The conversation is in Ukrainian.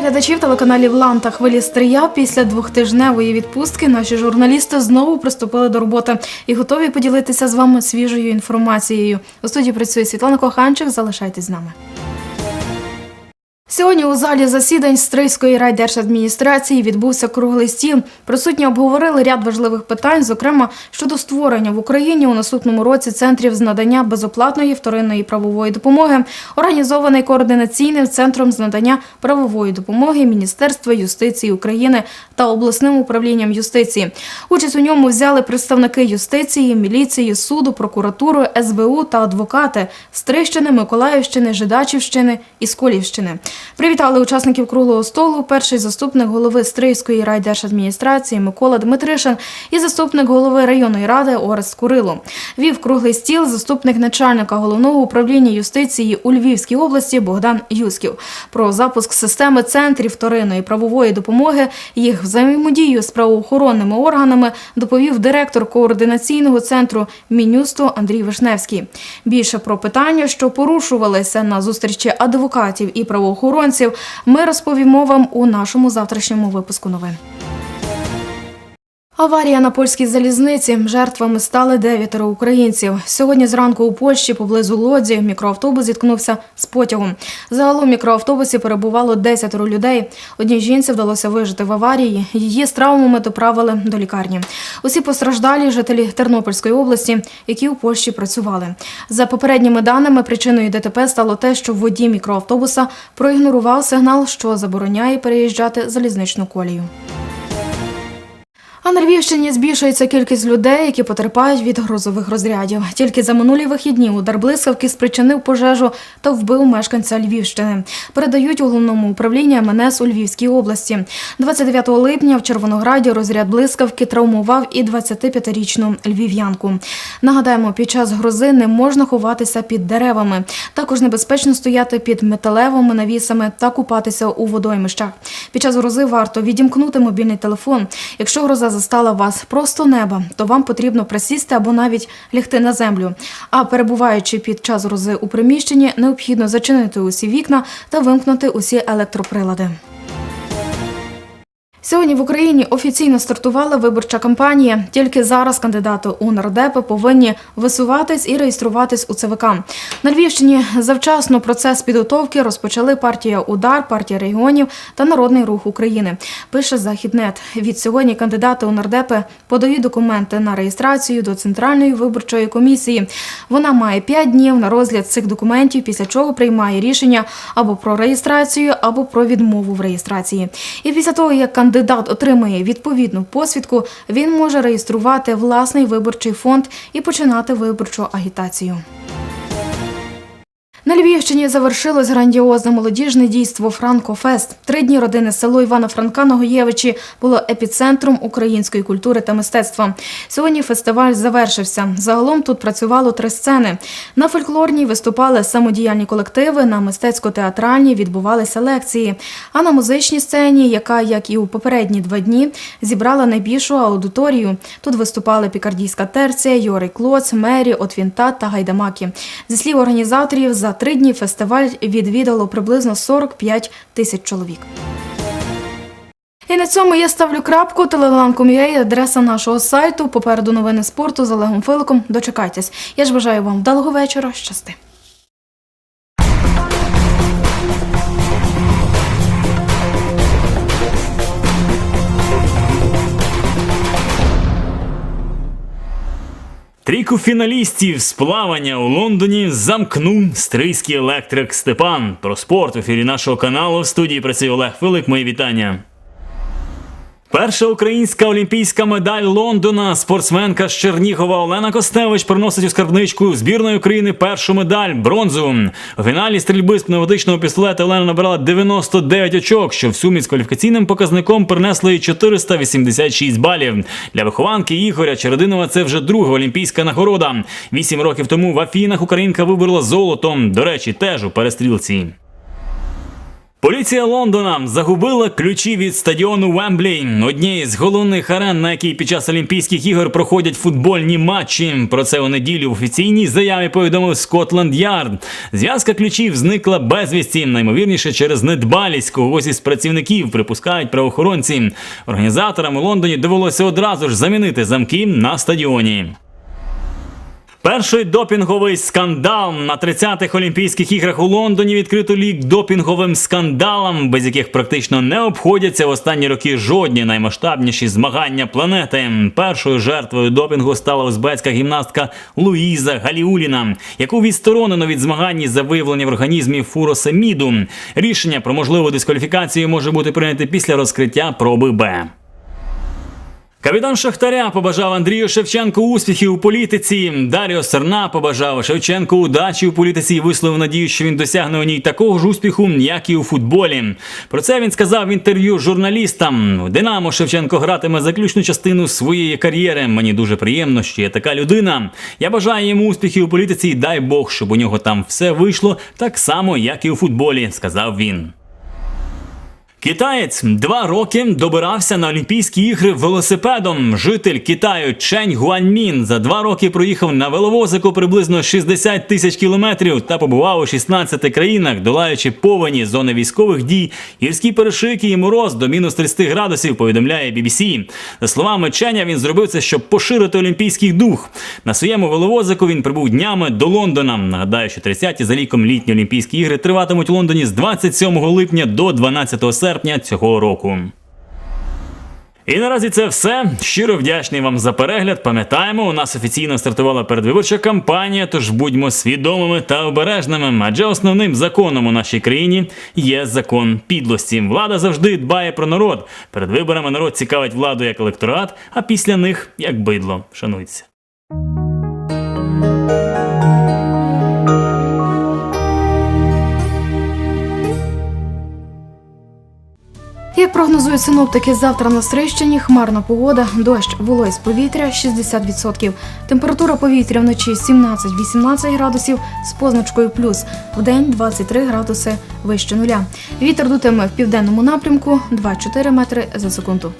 Глядачів телеканалів Ланта хвилі Стрия. Після двохтижневої відпустки наші журналісти знову приступили до роботи і готові поділитися з вами свіжою інформацією. У студії працює Світлана Коханчик. Залишайтесь з нами. Сьогодні у залі засідань Стрийської райдержадміністрації відбувся круглий стіл. Присутні обговорили ряд важливих питань, зокрема щодо створення в Україні у наступному році центрів з надання безоплатної вторинної правової допомоги, організований координаційним центром з надання правової допомоги Міністерства юстиції України та обласним управлінням юстиції. Участь у ньому взяли представники юстиції, міліції, суду, прокуратури, СБУ та адвокати Стрищини, Миколаївщини, Жидачівщини і Сколівщини. Привітали учасників круглого столу перший заступник голови Стрийської райдержадміністрації Микола Дмитришин і заступник голови районної ради Орест Курило. Вів круглий стіл заступник начальника головного управління юстиції у Львівській області Богдан Юсків про запуск системи центрів вторинної правової допомоги, їх взаємодію з правоохоронними органами доповів директор координаційного центру Мінюсту Андрій Вишневський. Більше про питання, що порушувалися на зустрічі адвокатів і правоохоронців, ми розповімо вам у нашому завтрашньому випуску новин. Аварія на польській залізниці. Жертвами стали дев'ятеро українців. Сьогодні зранку у Польщі поблизу Лодзі мікроавтобус зіткнувся з потягом. Загалом в мікроавтобусі перебувало десятеро людей. Одній жінці вдалося вижити в аварії. Її з травмами доправили до лікарні. Усі постраждалі жителі Тернопільської області, які у Польщі працювали. За попередніми даними, причиною ДТП стало те, що водій мікроавтобуса проігнорував сигнал, що забороняє переїжджати залізничну колію. А на Львівщині збільшується кількість людей, які потерпають від грозових розрядів. Тільки за минулі вихідні удар блискавки спричинив пожежу та вбив мешканця Львівщини. Передають у головному управлінні МНС у Львівській області. 29 липня в Червонограді розряд блискавки травмував і 25-річну львів'янку. Нагадаємо, під час грози не можна ховатися під деревами. Також небезпечно стояти під металевими навісами та купатися у водоймищах. Під час грози варто відімкнути мобільний телефон. Якщо гроза застала вас просто неба, то вам потрібно присісти або навіть лягти на землю. А перебуваючи під час грози у приміщенні, необхідно зачинити усі вікна та вимкнути усі електроприлади. Сьогодні в Україні офіційно стартувала виборча кампанія. Тільки зараз кандидати у нардепи повинні висуватись і реєструватись у ЦВК. На Львівщині завчасно процес підготовки розпочали партія Удар, партія регіонів та Народний рух України. Пише Західнет. Від сьогодні кандидати у нардепи подають документи на реєстрацію до центральної виборчої комісії. Вона має 5 днів на розгляд цих документів, після чого приймає рішення або про реєстрацію, або про відмову в реєстрації. І після того, як кандидат отримає відповідну посвідку, він може реєструвати власний виборчий фонд і починати виборчу агітацію. На Львівщині завершилось грандіозне молодіжне дійство Франкофест. Три дні родини село Івана Франка Ногоєвичі було епіцентром української культури та мистецтва. Сьогодні фестиваль завершився. Загалом тут працювало три сцени. На фольклорній виступали самодіяльні колективи, на мистецько-театральній відбувалися лекції. А на музичній сцені, яка, як і у попередні два дні, зібрала найбільшу аудиторію. Тут виступали пікардійська терція, Йорий Клоц, Мері, Отвінта та Гайдамаки. Зі слів організаторів, за три дні фестиваль відвідало приблизно 45 тисяч чоловік. І на цьому я ставлю крапку. Телелам.com.ua – адреса нашого сайту. Попереду новини спорту з Олегом Филиком. Дочекайтесь. Я ж бажаю вам вдалого вечора. Щасти. Трійку фіналістів з плавання у Лондоні замкнув стрийський електрик Степан. Про спорт в ефірі нашого каналу в студії працює Олег Филик. Мої вітання. Перша українська олімпійська медаль Лондона. Спортсменка з Чернігова Олена Костевич приносить у скарбничку збірної України першу медаль бронзу. У фіналі стрільби з пневматичного пістолета Олена набрала 99 очок, що в сумі з кваліфікаційним показником принесли їй 486 балів. Для вихованки Ігоря Черединова це вже друга олімпійська нагорода. Вісім років тому в Афінах Українка виборола золото. До речі, теж у перестрілці. Поліція Лондона загубила ключі від стадіону Вемблі, однієї з головних арен, на якій під час Олімпійських ігор проходять футбольні матчі. Про це у неділю в офіційній заяві повідомив Скотланд Ярд. Зв'язка ключів зникла безвісті, наймовірніше через недбалість когось із працівників, припускають правоохоронці. Організаторам у Лондоні довелося одразу ж замінити замки на стадіоні. Перший допінговий скандал на 30-х Олімпійських іграх у Лондоні відкрито лік допінговим скандалам, без яких практично не обходяться в останні роки жодні наймасштабніші змагання планети. Першою жертвою допінгу стала узбецька гімнастка Луїза Галіуліна, яку відсторонено від змагань за виявлення в організмі фуросеміду. Рішення про можливу дискваліфікацію може бути прийняте після розкриття проби Б. Капітан Шахтаря побажав Андрію Шевченку успіхів у політиці. Даріо Серна побажав Шевченку удачі у політиці і висловив надію, що він досягне у ній такого ж успіху, як і у футболі. Про це він сказав в інтерв'ю журналістам. В Динамо Шевченко гратиме заключну частину своєї кар'єри. Мені дуже приємно, що є така людина. Я бажаю йому успіхів у політиці і дай Бог, щоб у нього там все вийшло так само, як і у футболі, сказав він. Китаєць два роки добирався на Олімпійські ігри велосипедом. Житель Китаю Чень Гуаньмін за два роки проїхав на веловозику приблизно 60 тисяч кілометрів та побував у 16 країнах, долаючи повені зони військових дій, гірські перешики і мороз до мінус 30 градусів. Повідомляє BBC. За словами Ченя, він зробив це, щоб поширити олімпійський дух. На своєму веловозику він прибув днями до Лондона. Нагадаю, що 30-ті за ліком літні Олімпійські ігри триватимуть у Лондоні з 27 липня до 12 серпня цього року. І наразі це все. Щиро вдячний вам за перегляд. Пам'ятаємо, у нас офіційно стартувала передвиборча кампанія, тож будьмо свідомими та обережними. Адже основним законом у нашій країні є закон підлості. Влада завжди дбає про народ. Перед виборами народ цікавить владу як електорат, а після них як бидло. Шануйся. Як прогнозують синоптики, завтра на Стрищині хмарна погода, дощ, вологість повітря 60%. Температура повітря вночі 17-18 градусів з позначкою плюс, в день 23 градуси вище нуля. Вітер дутиме в південному напрямку 2-4 метри за секунду.